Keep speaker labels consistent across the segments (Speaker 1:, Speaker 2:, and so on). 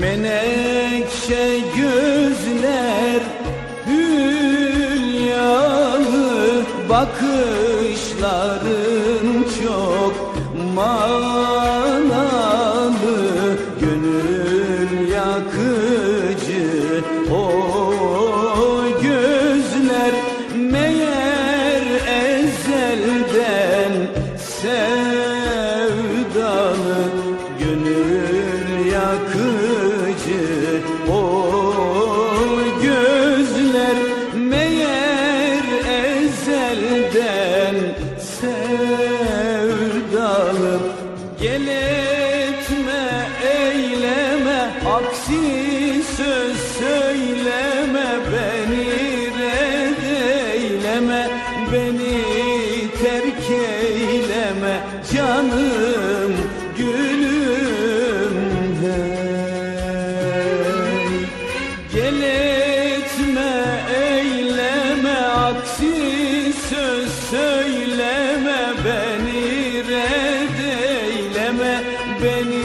Speaker 1: Menekşe gözler hülyalı bakışların çok manalı gönül yakıcı. O gözler meğer ezelden sen Gel etme eyleme aksi söz söyleme Beni red eyleme beni terk eyleme Canım beni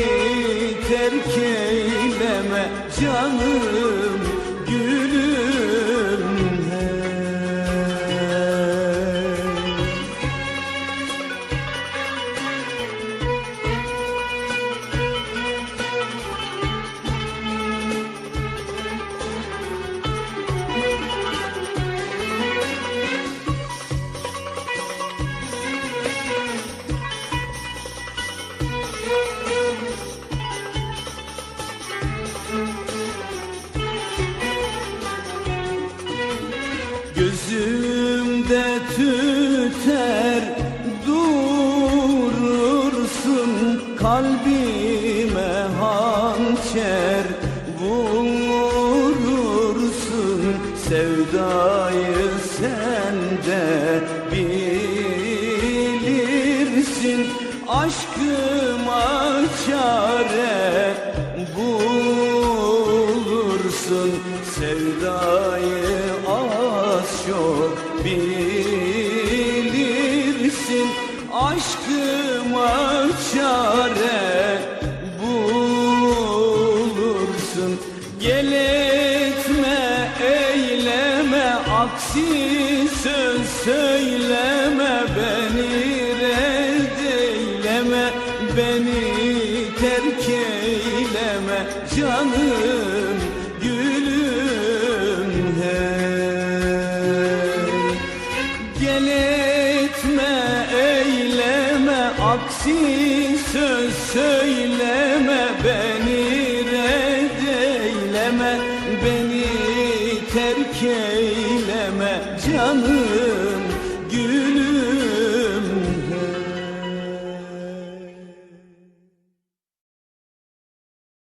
Speaker 1: terk eyleme canım gülüm Gözümde tüter durursun. Kalbime hançer vurursun sevdayı sen de bilirsin. Aşkıma çare bulursun. Sevdayı bilirsin aşkıma çare bulursun. Gel etme eyleme aksi söz söyleme beni red eyleme beni terk eyleme canım aksi söz söyleme beni red eyleme beni terk eyleme canım